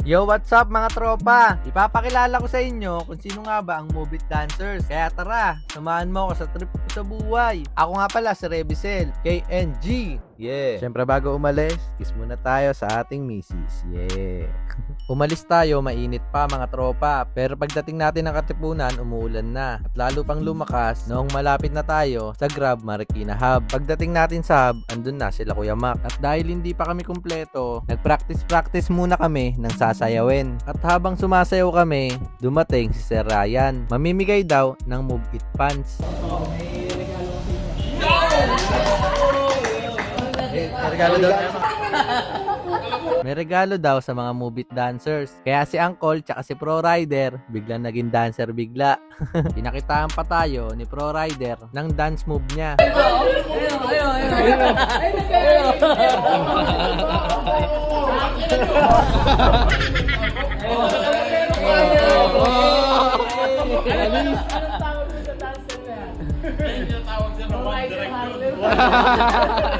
Yo, what's up mga tropa? Ipapakilala ko sa inyo kung sino nga ba ang Mobit Dancers. Kaya tara, samahan mo ako sa trip ko sa buhay. Ako nga pala si Rebisel, KNG. Yeah. Siyempre bago umalis, kiss muna tayo sa ating misis. Yeah. Umalis tayo, mainit pa mga tropa. Pero pagdating natin ng Katipunan, umuulan na. At lalo pang lumakas noong malapit na tayo sa Grab Marikina Hub. Pagdating natin sa hub, andun na sila Kuya Mac. At dahil hindi pa kami kumpleto, nag-practice-practice muna kami ng sasayawin. At habang sumasayaw kami, dumating si Sir Ryan. Mamimigay daw ng Move It Pants. May regalo daw. May regalo daw sa mga Move It dancers. Kaya si Uncle tsaka si Pro Rider biglang naging dancer bigla. Pinakitaan pa tayo ni Pro Rider ng dance move niya. Araw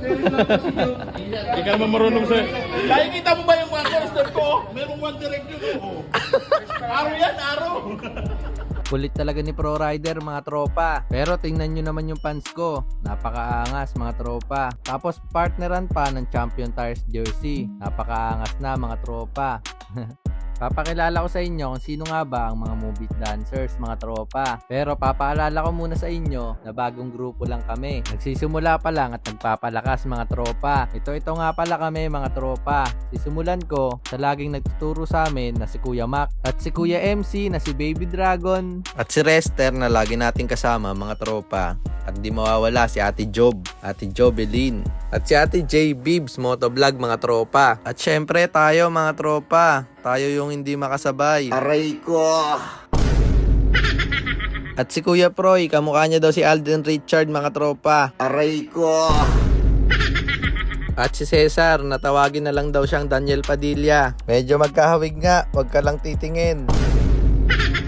Hindi ka naman marunong sa... Nakikita mo ba yung mga coaster ko? Merong one direction ko. Araw yan, araw. Kulit talaga ni Pro Rider mga tropa. Pero tingnan nyo naman yung pants ko. Napakaangas mga tropa. Tapos partneran pa ng Champion Tires jersey. Napakaangas na mga tropa. Papakilala ko sa inyo kung sino nga ba ang mga movie dancers, mga tropa. Pero papaalala ko muna sa inyo na bagong grupo lang kami. Nagsisimula pa lang at nagpapalakas mga tropa. Ito ito nga pala kami mga tropa. Sisimulan ko sa laging nagtuturo sa amin na si Kuya Mac at si Kuya MC na si Baby Dragon at si Rester na lagi nating kasama mga tropa. At di mawawala si Ate Job, Ate Jobelin. At si Ate J Bibs Motovlog mga tropa. At syempre tayo mga tropa. Tayo yung hindi makasabay. Aray ko! At si Kuya Proy, kamukha niya daw si Alden Richard mga tropa. Aray ko! At si Cesar, natawagin na lang daw siyang Daniel Padilla. Medyo magkahawig nga, wag ka lang titingin.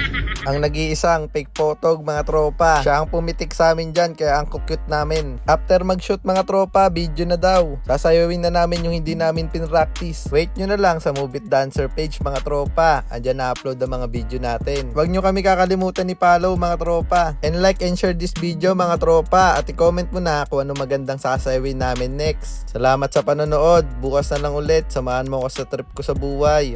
Ang nag-iisang fake photog mga tropa. Siya ang pumitik sa amin dyan kaya ang cute namin. After mag-shoot mga tropa, video na daw. Sasayawin na namin yung hindi namin pinractice. Wait nyo na lang sa Move It Dancer page mga tropa. Andyan na-upload ang mga video natin. Huwag nyo kami kakalimutan ni follow mga tropa. And like and share this video mga tropa. At i-comment mo na kung ano magandang sasayawin namin next. Salamat sa panonood. Bukas na lang ulit. Samahan mo ako sa trip ko sa buhay.